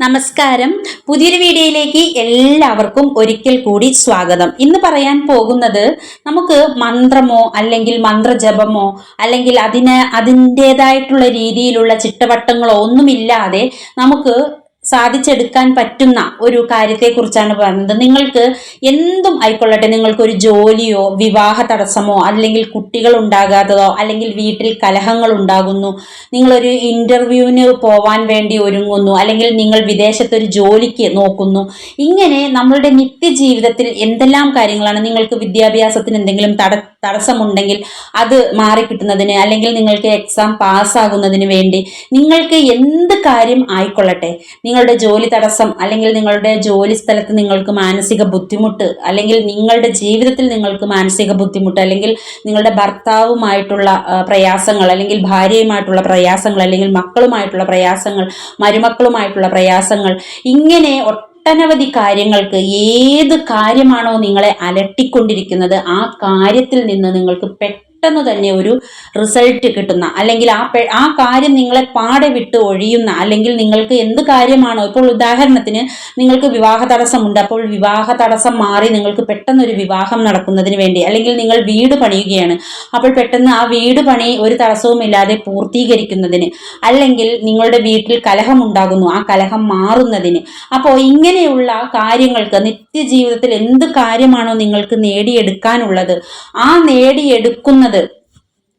നമസ്കാരം. പുതിയൊരു വീഡിയോയിലേക്ക് എല്ലാവർക്കും ഒരിക്കൽ കൂടി സ്വാഗതം. ഇന്ന് പറയാൻ പോകുന്നത് നമുക്ക് മന്ത്രമോ അല്ലെങ്കിൽ മന്ത്രജപമോ അല്ലെങ്കിൽ അതിന് അതിന്റെതായിട്ടുള്ള രീതിയിലുള്ള ചിട്ടവട്ടങ്ങളോ ഒന്നുമില്ലാതെ നമുക്ക് സാധിച്ചെടുക്കാൻ പറ്റുന്ന ഒരു കാര്യത്തെക്കുറിച്ചാണ് പറയുന്നത്. നിങ്ങൾക്ക് എന്തും ആയിക്കൊള്ളട്ടെ. നിങ്ങൾക്ക് ഒരു ജോലിയോ വിവാഹ തടസ്സമോ അല്ലെങ്കിൽ കുട്ടികൾ ഉണ്ടാകാത്തതോ അല്ലെങ്കിൽ വീട്ടിൽ കലഹങ്ങൾ ഉണ്ടാകുന്നു നിങ്ങളൊരു ഇന്റർവ്യൂവിന് പോവാൻ വേണ്ടി ഒരുങ്ങുന്നു. അല്ലെങ്കിൽ നിങ്ങൾ വിദേശത്തൊരു ജോലിക്ക് നോക്കുന്നു. ഇങ്ങനെ നമ്മളുടെ നിത്യജീവിതത്തിൽ എന്തെല്ലാം കാര്യങ്ങളാണ്? നിങ്ങൾക്ക് വിദ്യാഭ്യാസത്തിന് എന്തെങ്കിലും തട തടസ്സമുണ്ടെങ്കിൽ അത് മാറിക്കിട്ടുന്നതിന് അല്ലെങ്കിൽ നിങ്ങൾക്ക് എക്സാം പാസ്സാകുന്നതിന് വേണ്ടി നിങ്ങൾക്ക് എന്ത് കാര്യം ആയിക്കൊള്ളട്ടെ? നിങ്ങളുടെ ജോലി തടസ്സം അല്ലെങ്കിൽ നിങ്ങളുടെ ജോലി സ്ഥലത്ത് നിങ്ങൾക്ക് മാനസിക ബുദ്ധിമുട്ട് അല്ലെങ്കിൽ നിങ്ങളുടെ ജീവിതത്തിൽ നിങ്ങൾക്ക് മാനസിക ബുദ്ധിമുട്ട് അല്ലെങ്കിൽ നിങ്ങളുടെ ഭർത്താവുമായിട്ടുള്ള പ്രയാസങ്ങൾ അല്ലെങ്കിൽ ഭാര്യയുമായിട്ടുള്ള പ്രയാസങ്ങൾ അല്ലെങ്കിൽ മക്കളുമായിട്ടുള്ള പ്രയാസങ്ങൾ മരുമക്കളുമായിട്ടുള്ള പ്രയാസങ്ങൾ ഇങ്ങനെ ഒട്ടനവധി കാര്യങ്ങൾക്ക് ഏത് കാര്യമാണോ നിങ്ങളെ അലട്ടിക്കൊണ്ടിരിക്കുന്നത് ആ കാര്യത്തിൽ നിന്ന് നിങ്ങൾക്ക് പെട്ടെന്ന് തന്നെ ഒരു റിസൾട്ട് കിട്ടുന്ന അല്ലെങ്കിൽ ആ ആ കാര്യം നിങ്ങളെ പാടെ വിട്ട് ഒഴിയുന്ന അല്ലെങ്കിൽ നിങ്ങൾക്ക് എന്ത് കാര്യമാണോ ഇപ്പോൾ ഉദാഹരണത്തിന് നിങ്ങൾക്ക് വിവാഹ തടസ്സമുണ്ട് അപ്പോൾ വിവാഹ തടസ്സം മാറി നിങ്ങൾക്ക് പെട്ടെന്ന് ഒരു വിവാഹം നടക്കുന്നതിന് വേണ്ടി അല്ലെങ്കിൽ നിങ്ങൾ വീട് പണിയുകയാണ് അപ്പോൾ പെട്ടെന്ന് ആ വീട് പണി ഒരു തടസ്സവുമില്ലാതെ പൂർത്തീകരിക്കുന്നതിന് അല്ലെങ്കിൽ നിങ്ങളുടെ വീട്ടിൽ കലഹമുണ്ടാകുന്നു ആ കലഹം മാറുന്നതിന്. അപ്പോൾ ഇങ്ങനെയുള്ള കാര്യങ്ങൾക്ക് നിത്യജീവിതത്തിൽ എന്ത് കാര്യമാണോ നിങ്ങൾക്ക് നേടിയെടുക്കാനുള്ളത് ആ നേടിയെടുക്കുന്നത് another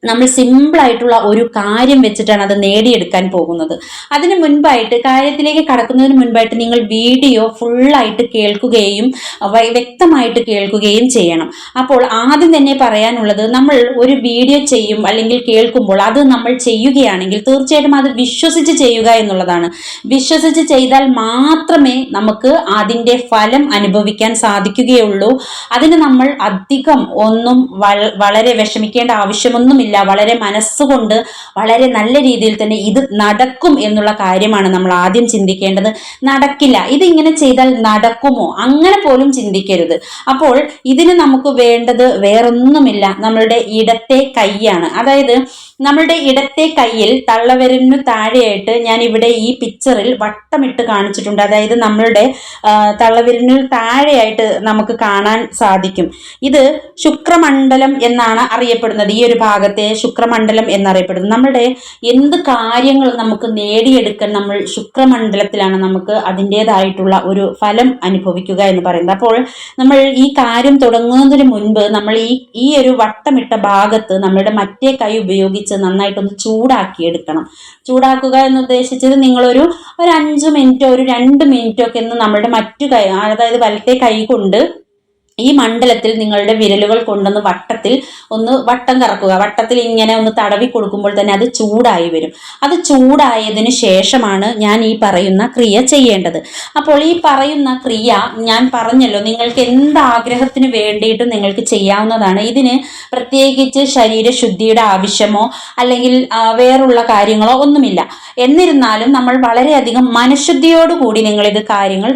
നമ്മൾ സിമ്പിൾ ആയിട്ടുള്ള ഒരു കാര്യം വെച്ചിട്ടാണ് അത് നേടിയെടുക്കാൻ പോകുന്നത്. അതിന് മുൻപായിട്ട് കാര്യത്തിലേക്ക് കടക്കുന്നതിന് മുൻപായിട്ട് നിങ്ങൾ വീഡിയോ ഫുള്ളായിട്ട് കേൾക്കുകയും വ്യക്തമായിട്ട് കേൾക്കുകയും ചെയ്യണം. അപ്പോൾ ആദ്യം തന്നെ പറയാനുള്ളത് നമ്മൾ ഒരു വീഡിയോ ചെയ്യും അല്ലെങ്കിൽ കേൾക്കുമ്പോൾ അത് നമ്മൾ ചെയ്യുകയാണെങ്കിൽ തീർച്ചയായിട്ടും അത് വിശ്വസിച്ച് ചെയ്യുക എന്നുള്ളതാണ്. വിശ്വസിച്ച് ചെയ്താൽ മാത്രമേ നമുക്ക് അതിന്റെ ഫലം അനുഭവിക്കാൻ സാധിക്കുകയുള്ളൂ. അതിന് നമ്മൾ അധികം ഒന്നും വളരെ വിഷമിക്കേണ്ട ആവശ്യമൊന്നുമില്ല. വളരെ മനസ്സുകൊണ്ട് വളരെ നല്ല രീതിയിൽ തന്നെ ഇത് നടക്കും എന്നുള്ള കാര്യമാണ് നമ്മൾ ആദ്യം ചിന്തിക്കേണ്ടത്. നടക്കില്ല. ഇത് ഇങ്ങനെ ചെയ്താൽ നടക്കുമോ? അങ്ങനെ പോലും ചിന്തിക്കരുത്. അപ്പോൾ ഇതിന് നമുക്ക് വേണ്ടത് വേറൊന്നുമില്ല. നമ്മളുടെ ഇടത്തെ കൈയാണ്. അതായത് നമ്മളുടെ ഇടത്തെ കയ്യിൽ തള്ളവരനു താഴെയായിട്ട് ഞാൻ ഇവിടെ ഈ പിക്ചറിൽ വട്ടമിട്ട് കാണിച്ചിട്ടുണ്ട്. അതായത് നമ്മളുടെ തള്ളവിരലിനു താഴെയായിട്ട് നമുക്ക് കാണാൻ സാധിക്കും. ഇത് ശുക്രമണ്ഡലം എന്നാണ് അറിയപ്പെടുന്നത്. ഈ ഒരു ഭാഗത്തെ ശുക്രമണ്ഡലം എന്നറിയപ്പെടുന്നത്. നമ്മുടെ എന്ത് കാര്യങ്ങൾ നമുക്ക് നേടിയെടുക്കാൻ നമ്മൾ ശുക്രമണ്ഡലത്തിലാണ് നമുക്ക് അതിന്റെതായിട്ടുള്ള ഒരു ഫലം അനുഭവിക്കുക എന്ന് പറയുന്നത്. അപ്പോൾ നമ്മൾ ഈ കാര്യം തുടങ്ങുന്നതിന് മുൻപ് നമ്മൾ ഈ ഈ ഒരു വട്ടമിട്ട ഭാഗത്ത് നമ്മളുടെ മറ്റേ കൈ ഉപയോഗിച്ച് നന്നായിട്ടൊന്ന് ചൂടാക്കി എടുക്കണം ചൂടാക്കുക എന്ന് ഉദ്ദേശിച്ചത് നിങ്ങളൊരു ഒരു അഞ്ച് മിനിറ്റോ ഒരു രണ്ട് മിനിറ്റോ ഒക്കെ നമ്മുടെ മറ്റു കൈ അതായത് വലത്തെ കൈ കൊണ്ട് ഈ മണ്ഡലത്തിൽ നിങ്ങളുടെ വിരലുകൾ കൊണ്ടൊന്ന് വട്ടത്തിൽ ഒന്ന് വട്ടം കറക്കുക. വട്ടത്തിൽ ഇങ്ങനെ ഒന്ന് തടവി കൊടുക്കുമ്പോൾ തന്നെ അത് ചൂടായി വരും. അത് ചൂടായതിനു ശേഷമാണ് ഞാൻ ഈ പറയുന്ന ക്രിയ ചെയ്യേണ്ടത്. അപ്പോൾ ഈ പറയുന്ന ക്രിയ ഞാൻ പറഞ്ഞല്ലോ നിങ്ങൾക്ക് എന്ത് ആഗ്രഹത്തിന് വേണ്ടിയിട്ടും നിങ്ങൾക്ക് ചെയ്യാവുന്നതാണ്. ഇതിന് പ്രത്യേകിച്ച് ശരീരശുദ്ധിയുടെ ആവശ്യമോ അല്ലെങ്കിൽ വേറുള്ള കാര്യങ്ങളോ ഒന്നുമില്ല. എന്നിരുന്നാലും നമ്മൾ വളരെയധികം മനഃശുദ്ധിയോടുകൂടി നിങ്ങൾ ഇത് കാര്യങ്ങൾ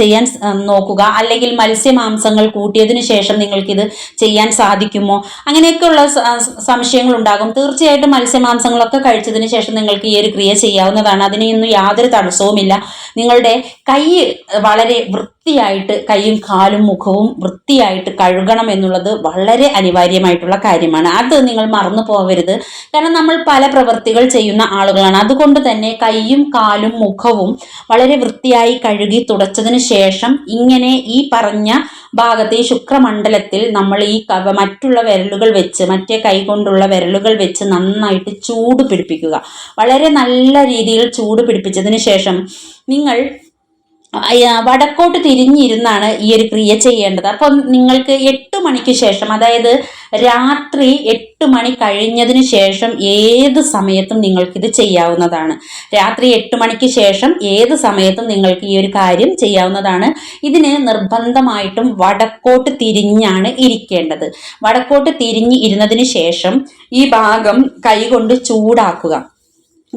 ചെയ്യാൻ നോക്കുക. അല്ലെങ്കിൽ മത്സ്യമാംസങ്ങൾ കൂട്ടിയതിനു ശേഷം നിങ്ങൾക്കിത് ചെയ്യാൻ സാധിക്കുമോ? അങ്ങനെയൊക്കെയുള്ള സംശയങ്ങൾ ഉണ്ടാകും തീർച്ചയായിട്ടും മത്സ്യമാംസങ്ങളൊക്കെ കഴിച്ചതിന് ശേഷം നിങ്ങൾക്ക് ഈ ഒരു ക്രിയ ചെയ്യാവുന്നതാണ്. അതിനൊന്നും യാതൊരു തടസ്സവുമില്ല. നിങ്ങളുടെ കൈ വളരെ വൃത്തിയായിട്ട് കൈയും കാലും മുഖവും വൃത്തിയായിട്ട് കഴുകണം എന്നുള്ളത് വളരെ അനിവാര്യമായിട്ടുള്ള കാര്യമാണ്. അത് നിങ്ങൾ മറന്നു പോകരുത് കാരണം നമ്മൾ പല പ്രവൃത്തികൾ ചെയ്യുന്ന ആളുകളാണ്. അതുകൊണ്ട് തന്നെ കൈയും കാലും മുഖവും വളരെ വൃത്തിയായി കഴുകി തുടച്ചതിന് ശേഷം ഇങ്ങനെ ഈ പറഞ്ഞ ഭാഗത്ത് ഈ ശുക്രമണ്ഡലത്തിൽ നമ്മൾ ഈ മറ്റുള്ള വിരലുകൾ വെച്ച് മറ്റേ കൈ കൊണ്ടുള്ള വിരലുകൾ വെച്ച് നന്നായിട്ട് ചൂട് പിടിപ്പിക്കുക. വളരെ നല്ല രീതിയിൽ ചൂട് പിടിപ്പിച്ചതിന് ശേഷം നിങ്ങൾ വടക്കോട്ട് തിരിഞ്ഞിരുന്നാണ് ഈ ഒരു ക്രിയ ചെയ്യേണ്ടത്. അപ്പം നിങ്ങൾക്ക് എട്ട് മണിക്ക് ശേഷം അതായത് രാത്രി എട്ട് മണി കഴിഞ്ഞതിന് ശേഷം ഏത് സമയത്തും നിങ്ങൾക്ക് ഇത് ചെയ്യാവുന്നതാണ്. രാത്രി എട്ട് മണിക്ക് ശേഷം ഏത് സമയത്തും നിങ്ങൾക്ക് ഈ ഒരു കാര്യം ചെയ്യാവുന്നതാണ്. ഇതിന് നിർബന്ധമായിട്ടും വടക്കോട്ട് തിരിഞ്ഞാണ് ഇരിക്കേണ്ടത്. വടക്കോട്ട് തിരിഞ്ഞ് ഇരുന്നതിന് ശേഷം ഈ ഭാഗം കൈകൊണ്ട് ചൂടാക്കുക.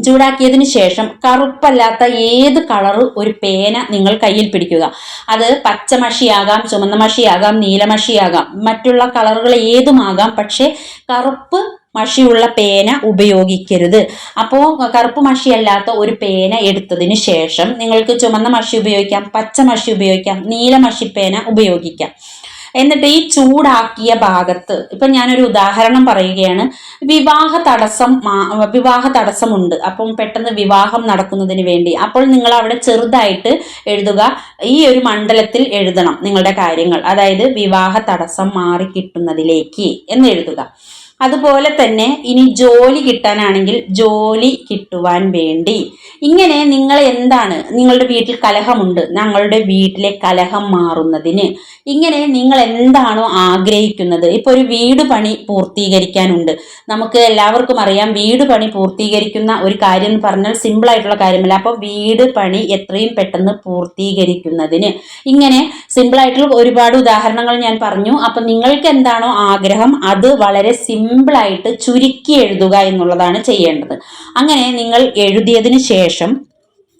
ചൂടാക്കിയതിന് ശേഷം കറുപ്പല്ലാത്ത ഏത് കളറ് ഒരു പേന നിങ്ങൾ കയ്യിൽ പിടിക്കുക. അത് പച്ചമഷിയാകാം ചുമന്ന മഷിയാകാം നീലമഷിയാകാം. മറ്റുള്ള കളറുകൾ ഏതുമാകാം പക്ഷേ കറുപ്പ് മഷിയുള്ള പേന ഉപയോഗിക്കരുത്. അപ്പോൾ കറുപ്പ് മഷിയല്ലാത്ത ഒരു പേന എടുത്തതിന് ശേഷം നിങ്ങൾക്ക് ചുമന്ന മഷി ഉപയോഗിക്കാം പച്ച മഷി ഉപയോഗിക്കാം നീല മഷിപ്പേന ഉപയോഗിക്കാം. എന്നിട്ട് ഈ ചൂടാക്കിയ ഭാഗത്ത് ഇപ്പൊ ഞാനൊരു ഉദാഹരണം പറയുകയാണ്. വിവാഹ തടസ്സം വിവാഹ തടസ്സമുണ്ട്. അപ്പം പെട്ടെന്ന് വിവാഹം നടക്കുന്നതിന് വേണ്ടി. അപ്പോൾ നിങ്ങൾ അവിടെ ചെറുതായിട്ട് എഴുതുക. ഈ ഒരു മണ്ഡലത്തിൽ എഴുതണം നിങ്ങളുടെ കാര്യങ്ങൾ. അതായത് വിവാഹ തടസ്സം മാറി കിട്ടുന്നതിലേക്ക് എന്ന് എഴുതുക. അതുപോലെ തന്നെ ഇനി ജോലി കിട്ടാനാണെങ്കിൽ ജോലി കിട്ടുവാൻ വേണ്ടി. ഇങ്ങനെ നിങ്ങൾ എന്താണ്? നിങ്ങളുടെ വീട്ടിൽ കലഹമുണ്ട്. ഞങ്ങളുടെ വീട്ടിലെ കലഹം മാറുന്നതിന്. ഇങ്ങനെ നിങ്ങൾ എന്താണോ ആഗ്രഹിക്കുന്നത്? ഇപ്പോൾ ഒരു വീട് പണി പൂർത്തീകരിക്കാനുണ്ട്. നമുക്ക് എല്ലാവർക്കും അറിയാം വീട് പണി പൂർത്തീകരിക്കുന്ന ഒരു കാര്യം എന്ന് പറഞ്ഞാൽ സിമ്പിൾ ആയിട്ടുള്ള കാര്യമല്ല. അപ്പോൾ വീട് പണി എത്രയും പെട്ടെന്ന് പൂർത്തീകരിക്കുന്നതിന്. ഇങ്ങനെ സിമ്പിൾ ആയിട്ടുള്ള ഒരുപാട് ഉദാഹരണങ്ങൾ ഞാൻ പറഞ്ഞു. അപ്പം നിങ്ങൾക്ക് എന്താണോ ആഗ്രഹം അത് വളരെ സിമ്പിളായിട്ട് ചുരുക്കി എഴുതുക എന്നുള്ളതാണ് ചെയ്യേണ്ടത്. അങ്ങനെ നിങ്ങൾ എഴുതിയതിന് ശേഷം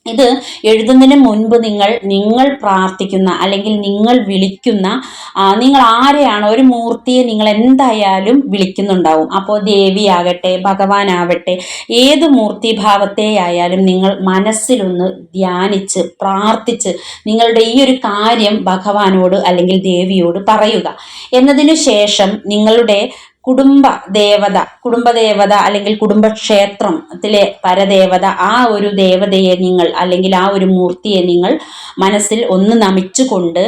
ഇത് എഴുതുന്നതിന് മുൻപ് നിങ്ങൾ നിങ്ങൾ പ്രാർത്ഥിക്കുന്ന അല്ലെങ്കിൽ നിങ്ങൾ വിളിക്കുന്ന നിങ്ങൾ ആരെയാണ് ഒരു മൂർത്തിയെ നിങ്ങൾ എന്തായാലും വിളിക്കുന്നുണ്ടാവും. അപ്പോൾ ദേവിയാകട്ടെ ഭഗവാനാവട്ടെ ഏത് മൂർത്തിഭാവത്തെ ആയാലും നിങ്ങൾ മനസ്സിലൊന്ന് ധ്യാനിച്ച് പ്രാർത്ഥിച്ച് നിങ്ങളുടെ ഈ ഒരു കാര്യം ഭഗവാനോട് അല്ലെങ്കിൽ ദേവിയോട് പറയുക. എന്നതിനു ശേഷം നിങ്ങളുടെ കുടുംബ ദേവത കുടുംബദേവത അല്ലെങ്കിൽ കുടുംബക്ഷേത്രത്തിലെ പരദേവത ആ ഒരു ദേവതയെ നിങ്ങൾ അല്ലെങ്കിൽ ആ ഒരു മൂർത്തിയെ നിങ്ങൾ മനസ്സിൽ ഒന്ന് നമിച്ചുകൊണ്ട്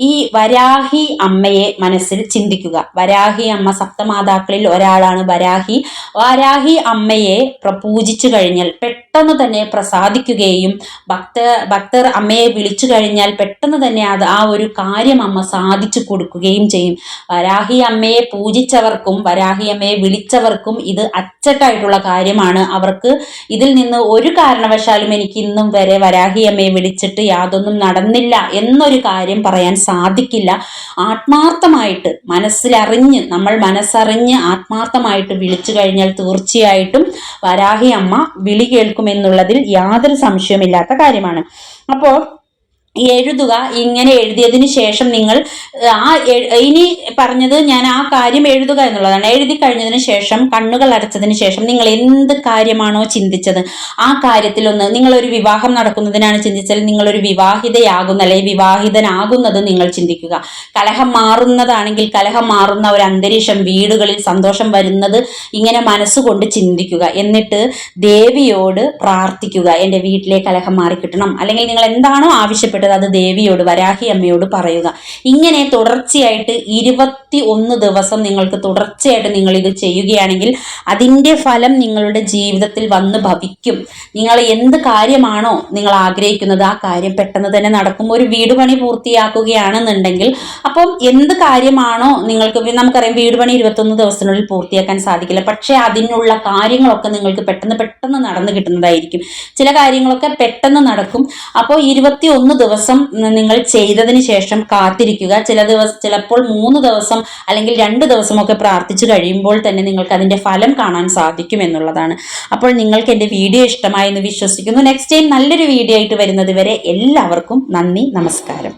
ഈ വരാഹി അമ്മയെ മനസ്സിൽ ചിന്തിക്കുക. വരാഹി അമ്മ സപ്തമാതാക്കളിൽ ഒരാളാണ് വരാഹി. വരാഹി അമ്മയെ പ്രപൂജിച്ചു കഴിഞ്ഞാൽ പെട്ടെന്ന് തന്നെ പ്രസാദിക്കുകയും ഭക്ത ഭക്തർ അമ്മയെ വിളിച്ചു കഴിഞ്ഞാൽ പെട്ടെന്ന് തന്നെ അത് ആ ഒരു കാര്യം അമ്മ സാധിച്ചു കൊടുക്കുകയും ചെയ്യും. വരാഹി അമ്മയെ പൂജിച്ചവർക്കും വരാഹി അമ്മയെ വിളിച്ചവർക്കും ഇത് അച്ചട്ടായിട്ടുള്ള കാര്യമാണ്. അവർക്ക് ഇതിൽ നിന്ന് ഒരു കാരണവശാലും എനിക്ക് ഇന്നും വരെ വരാഹി അമ്മയെ വിളിച്ചിട്ട് യാതൊന്നും നടന്നില്ല എന്നൊരു കാര്യം പറയാൻ സാധിക്കില്ല. ആത്മാർത്ഥമായിട്ട് മനസ്സിലറിഞ്ഞ് നമ്മൾ മനസ്സറിഞ്ഞ് ആത്മാർത്ഥമായിട്ട് വിളിച്ചു കഴിഞ്ഞാൽ തീർച്ചയായിട്ടും വരാഹി അമ്മ വിളി കേൾക്കുമെന്നുള്ളതിൽ യാതൊരു സംശയമില്ലാത്ത കാര്യമാണ്. അപ്പോൾ എഴുതുക ഇങ്ങനെ എഴുതിയതിന് ശേഷം നിങ്ങൾ ആ ഇനി പറഞ്ഞത് ഞാൻ ആ കാര്യം എഴുതുക എന്നുള്ളതാണ്. എഴുതി കഴിഞ്ഞതിന് ശേഷം കണ്ണുകൾ അടച്ചതിന് ശേഷം നിങ്ങൾ എന്ത് കാര്യമാണോ ചിന്തിച്ചത് ആ കാര്യത്തിലൊന്ന് നിങ്ങളൊരു വിവാഹം നടക്കുന്നതിനാണ് ചിന്തിച്ചാൽ നിങ്ങളൊരു വിവാഹിതയാകുന്ന അല്ലെങ്കിൽ വിവാഹിതനാകുന്നത് നിങ്ങൾ ചിന്തിക്കുക. കലഹം മാറുന്നതാണെങ്കിൽ കലഹം മാറുന്ന ഒരു അന്തരീക്ഷം വീടുകളിൽ സന്തോഷം വരുന്നത് ഇങ്ങനെ മനസ്സുകൊണ്ട് ചിന്തിക്കുക. എന്നിട്ട് ദേവിയോട് പ്രാർത്ഥിക്കുക എന്റെ വീട്ടിലെ കലഹം മാറിക്കിട്ടണം. അല്ലെങ്കിൽ നിങ്ങൾ എന്താണോ ആവശ്യപ്പെട്ടത് അത് ദേവിയോട് വരാഹി അമ്മയോട് പറയുക. ഇങ്ങനെ തുടർച്ചയായിട്ട് ഇരുപത്തി ഒന്ന് ദിവസം നിങ്ങൾക്ക് തുടർച്ചയായിട്ട് നിങ്ങൾ ഇത് ചെയ്യുകയാണെങ്കിൽ അതിന്റെ ഫലം നിങ്ങളുടെ ജീവിതത്തിൽ വന്ന് ഭവിക്കും. നിങ്ങൾ എന്ത് കാര്യമാണോ നിങ്ങൾ ആഗ്രഹിക്കുന്നത് ആ കാര്യം പെട്ടെന്ന് തന്നെ നടക്കും. ഒരു വീട് പണി പൂർത്തിയാക്കുകയാണെന്നുണ്ടെങ്കിൽ അപ്പം എന്ത് കാര്യമാണോ നിങ്ങൾക്ക് നമുക്കറിയാം വീട് പണി ഇരുപത്തൊന്ന് ദിവസത്തിനുള്ളിൽ പൂർത്തിയാക്കാൻ സാധിക്കില്ല. പക്ഷേ അതിനുള്ള കാര്യങ്ങളൊക്കെ നിങ്ങൾക്ക് പെട്ടെന്ന് പെട്ടെന്ന് നടന്നു കിട്ടുന്നതായിരിക്കും. ചില കാര്യങ്ങളൊക്കെ പെട്ടെന്ന് നടക്കും. അപ്പോൾ ഇരുപത്തി ഒന്ന് ദിവസം നിങ്ങൾ ചെയ്തതിന് ശേഷം കാത്തിരിക്കുക. ചില ദിവസം ചിലപ്പോൾ മൂന്ന് ദിവസം അല്ലെങ്കിൽ രണ്ട് ദിവസമൊക്കെ പ്രാർത്ഥിച്ചു കഴിയുമ്പോൾ തന്നെ നിങ്ങൾക്ക് അതിന്റെ ഫലം കാണാൻ സാധിക്കും എന്നുള്ളതാണ്. അപ്പോൾ നിങ്ങൾക്ക് എന്റെ വീഡിയോ ഇഷ്ടമായി എന്ന് വിശ്വസിക്കുന്നു. നെക്സ്റ്റ് ടൈം നല്ലൊരു വീഡിയോ ആയിട്ട് വരുന്നത് വരെ എല്ലാവർക്കും നന്ദി നമസ്കാരം.